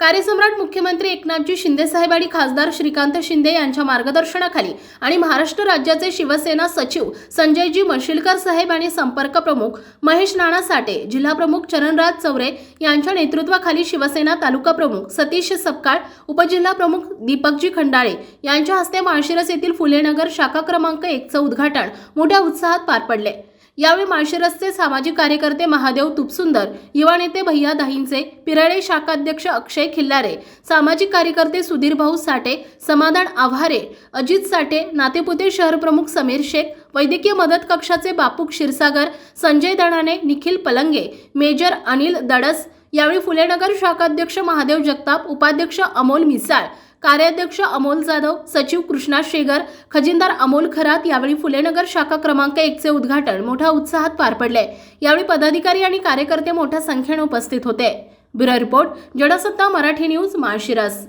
कार्यसम्राट मुख्यमंत्री एकनाथजी शिंदेसाहेब आणि खासदार श्रीकांत शिंदे यांच्या मार्गदर्शनाखाली आणि महाराष्ट्र राज्याचे शिवसेना सचिव संजयजी मशिलकर साहेब आणि संपर्क प्रमुख महेश नाना साठे जिल्हा प्रमुख चरणराज चौरे यांच्या नेतृत्वाखाली शिवसेना तालुका प्रमुख सतीश सपकाळ उपजिल्हा प्रमुख दीपकजी खंडाळे यांच्या हस्ते माळशिरस येथील फुलेनगर शाखा क्रमांक एकचं उद्घाटन मोठ्या उत्साहात पार पडले. यावेळी माळशिरसचे सामाजिक कार्यकर्ते महादेव तुपसुंदर युवा नेते भैया दाहींचे पिरळे शाखाध्यक्ष अक्षय खिल्लारे सामाजिक कार्यकर्ते सुधीर भाऊ साठे समाधान आव्हारे अजित साठे नातेपुते शहर प्रमुख समीर शेख वैद्यकीय मदत कक्षाचे बापू क्षीरसागर संजय दणाने निखिल पलंगे मेजर अनिल दडस यावेळी फुलेनगर शाखाध्यक्ष महादेव जगताप उपाध्यक्ष अमोल मिसाळ कार्याध्यक्ष अमोल जाधव सचिव कृष्णा शेगर खजिनदार अमोल खरात यावेळी फुलेनगर शाखा क्रमांक एकचे उद्घाटन मोठ्या उत्साहात पार पडले. यावेळी पदाधिकारी आणि कार्यकर्ते मोठ्या संख्येने उपस्थित होते. Bureau report Jansatta Marathi news Malshiras.